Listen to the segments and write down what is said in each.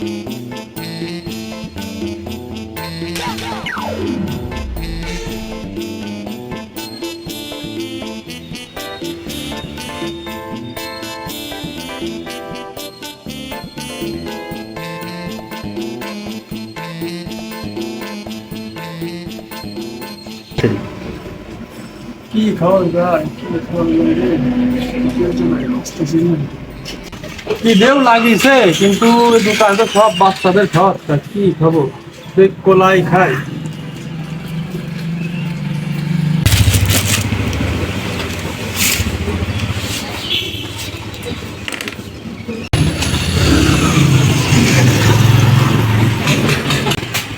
কি খাওয়া যায় কি খাওয়া যায় কি দেও লাগিছে কিন্তু দোকানে তো সব বাচ্চাদের কি খাব কোলাই খাই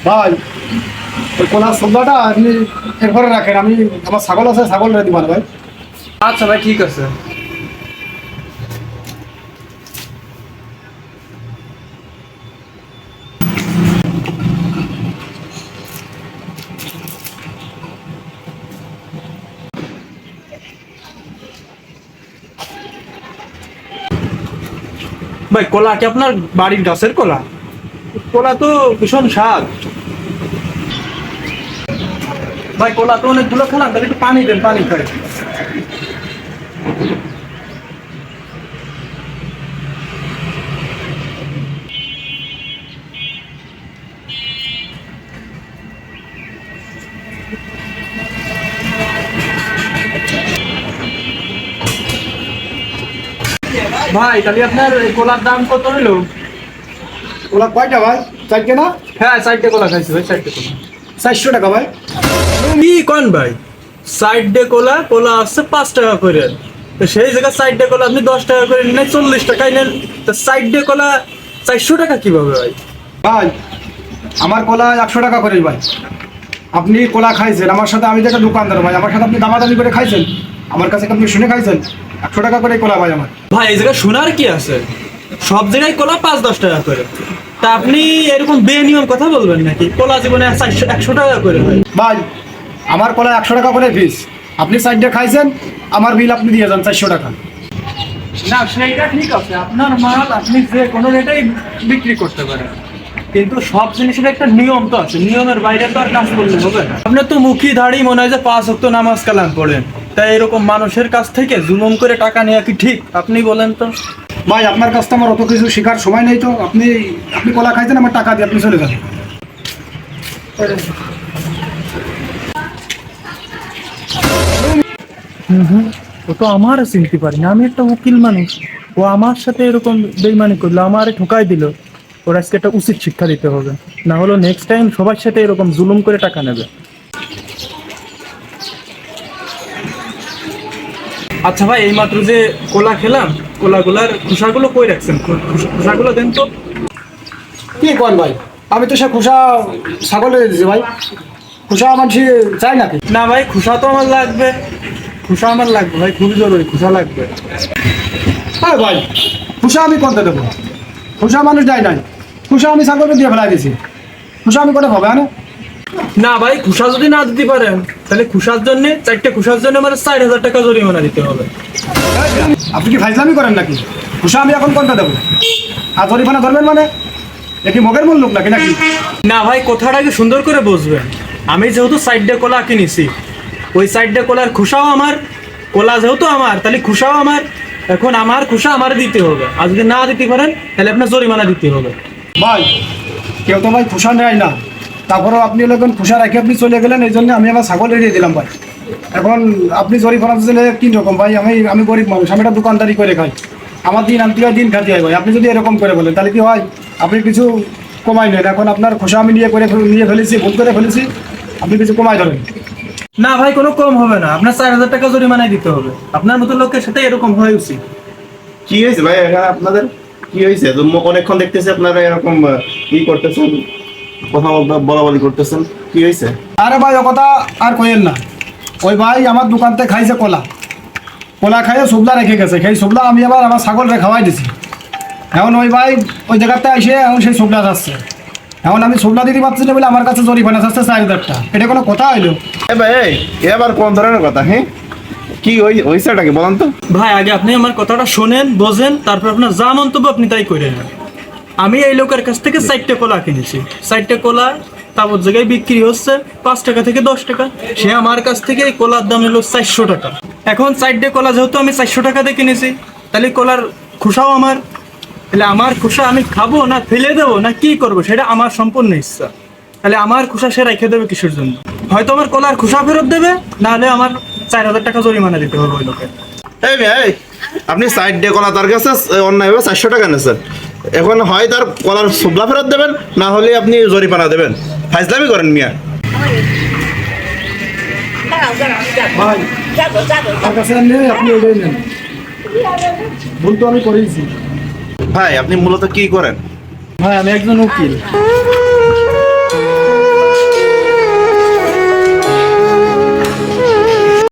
ভাই ওই কোলার সন্ধ্যাটা আপনি এরপরে রাখেন আমি আমার ছাগল আছে ছাগল রেডি দিবান ভাই আচ্ছা ভাই ঠিক আছে। ভাই, কলা কি আপনার বাড়ির গাছের কলা? কলা তো ভীষণ স্বাদ। ভাই, কলা তো অনেকগুলো খেলাম, তাহলে একটু পানি দেন, পানি খাই। ভাই তাহলে আপনার কলার দাম কত হলো কোলা কয়টা ভাই? চারটে না? হ্যাঁ চারটে কলা খাইছি ভাই চারটে কলা। চারশো টাকা ভাই। কি কোন ভাই? সাইড ডে কোলা কোলা আসছে পাঁচ টাকা করে। তো সেই জায়গায় সাইড ডে কোলা আপনি দশ টাকা করে নেন চল্লিশ টাকায় নেন তো সাইড ডে কোলা চারশো টাকা কীভাবে ভাই ভাই আমার কোলা একশো টাকা করে ভাই। আপনি কোলা খাইছেন আমার সাথে আমি যেটা দোকানদার ভাই আমার সাথে আপনি দামাদামি করে খাইছেন? আমার কাছে আপনি শুনে খাইছেন? একশো টাকা করে কোলা ভাই আমার। ভাই এই জায়গায় শোনার কি আছে? সব জায়গায় কোলা পাঁচ দশ টাকা করে। তা আপনি এরকম বেনিয়ম কথা বলবেন নাকি? কোলা জীবনে চারশো একশো টাকা করে ভাই ভাই আমার কলা একশো টাকা করে ফিস আপনি সাইডে খাইছেন আমার বিল আপনি দিয়ে যান চারশো টাকা। না সেইটা ঠিক আছে। আপনার মাল আপনি যে কোনো রেটেই বিক্রি করতে পারেন। কিন্তু সব জিনিসের একটা নিয়ম তো আছে। নিয়মের বাইরে তো আর কাজ করলে হবে না। আপনার তো মুখি দাড়ি মনে হয় যে পাঁচ হক্ত নামাজ কালাম পড়েন। তাই এরকম মানুষের কাছ থেকে জুলুম করে টাকা নেওয়া কি ঠিক? আপনি বলেন তো। ভাই আপনার কাছ থেকে আমার অত কিছু শেখার সময় নেই তো। আপনি আপনি কলা খাইছেন আমার টাকা দিয়ে আপনি চলে যান। ও তো আমার চিনতে পারি না আমি একটা উকিল মানুষ। ও আমার সাথে এরকম বেইমানি করল আমারে ঠকাই দিল। ওর আজকে একটা উচিত শিক্ষা দিতে হবে। না হলো নেক্সট টাইম সবার সাথে এরকম জুলুম করে টাকা নেবে। আচ্ছা ভাই এইমাত্র যে কোলা খেলাম কোলাগুলার খোসাগুলো কই রাখছেন? খোসা- খোসাগুলো দেন তো। কি কোন ভাই? আমি তো সে খুশা ছাগলে দিয়েছি ভাই। খুশা আমার সে চাই নাকি? না ভাই খোসা তো আমার লাগবে। খোসা আমার লাগবে ভাই খুবই জরুরি খোসা লাগবে। হ্যাঁ ভাই খুশা আমি করতে দেবো? খুশা মানুষ যায় নাই। খুশা আমি ছাগলকে দিয়ে ফেলাই দিয়েছি খুশা আমি করে হবে হ্যাঁ না ভাই খুশা যদি না দিতে পারেন তাহলে খুশার জন্য চারটে খুশার জন্য আমার ষাট হাজার টাকা জরিমানা দিতে হবে। আপনি কি ফাইজলামি করেন নাকি? খুশা আমি এখন কোনটা দেবো? আর জরিমানা ধরবেন মানে? এ মগের মূল লোক নাকি নাকি? না ভাই কথাটাকে সুন্দর করে বুঝবেন। আমি যেহেতু সাইড কোলা কিনেছি ওই সাইড কোলার খুশাও আমার কোলা যেহেতু আমার তাহলে খুশাও আমার এখন আমার খুশা আমার দিতে হবে। আর যদি না দিতে পারেন তাহলে আপনার জরিমানা দিতে হবে। ভাই কেউ তো ভাই খুশা নেয় না। তারপরেও আপনি যখন খুশা রেখে আপনি চলে গেলেন এই জন্য আমি আমার ছাগল এড়িয়ে দিলাম ভাই। এখন আপনি জরিমানা দিলে কি রকম ভাই? আমি আমি গরিব মানুষ আমি একটা দোকানদারি করে খাই। আমার দিন আনতে হয় দিন খাতে হয় ভাই। আপনি যদি এরকম করে বলেন তাহলে কি হয়? আপনি কিছু কমাই নেন। এখন আপনার খুশা আমি নিয়ে করে নিয়ে ফেলেছি ভুল করে ফেলেছি আপনি কিছু কমাই ধরেন। না ভাই কোনো কম হবে না। আপনার চার হাজার টাকা জরিমানায় দিতে হবে। আপনার মতো লোকের সাথে এরকম হয় উচিত। কি হয়েছে ভাই? এখানে আপনাদের কি হয়েছে? অনেকক্ষণ দেখতেছি আপনারা এরকম ই করতেছেন। কথা বলতে- বলা বলি করতেছেন। কি হয়েছে? আরে ভাই ও কথা আর কইেন না। ওই ভাই আমার দোকান থেকে খাইছে কলা। কলা খাইয়ে সুবলা রেখে গেছে। সেই সুবলা আমি আবার আমার ছাগলরে খাওয়াই দিছি। এখন ওই ভাই ওই জায়গাতে এসে এখন সেই সুবলা যাচ্ছে এখন আমি সুবলা দিতে পারছি না বলে আমার কাছে জরিমানা যাচ্ছে চার হাজারটা এটা কোনো কথা হইল? এ ভাই এই, এ আবার কোন ধরনের কথা হ্যাঁ কি ওই কি বলেন তো। ভাই আগে আপনি আমার কথাটা শোনেন বোঝেন তারপর আপনার যা মন্তব্য আপনি তাই করে নেন আমি এই লোকের কাছ থেকে চারটে কলা কিনেছি। চারটে কলা তাবর জায়গায় বিক্রি হচ্ছে পাঁচ টাকা থেকে দশ টাকা। সে আমার কাছ থেকে এই কলার দাম হলো চারশো টাকা। এখন চারটে কলা যেহেতু আমি চারশো টাকাতে কিনেছি, তাহলে কলার খোসাও আমার। তাহলে আমার খোসা আমি খাব না ফেলে দেবো না কি করব, সেটা আমার সম্পূর্ণ ইচ্ছা। তাহলে আমার খোসা সে রেখে দেবে কিসের জন্য? হয়তো আমার কলার খোসা ফেরত দেবে, নাহলে আমার চার হাজার টাকা জরিমানা দিতে হবে ওই লোকের এই এই, আপনি সাইড দিয়ে কলা তার কাছে অন্যায়ভাবে চারশো টাকা নিয়েছেন এখন হয় তার কলার সুবলা ফেরত দেবেন না হলে আপনি জরিপানা দেবেন। ফাইজলামি করেন মিয়া। ভাই আমার কাছে আর নেই নেন ভুল তো আমি করেইছি ভাই আপনি মূলত কি করেন? ভাই আমি একজন উকিল।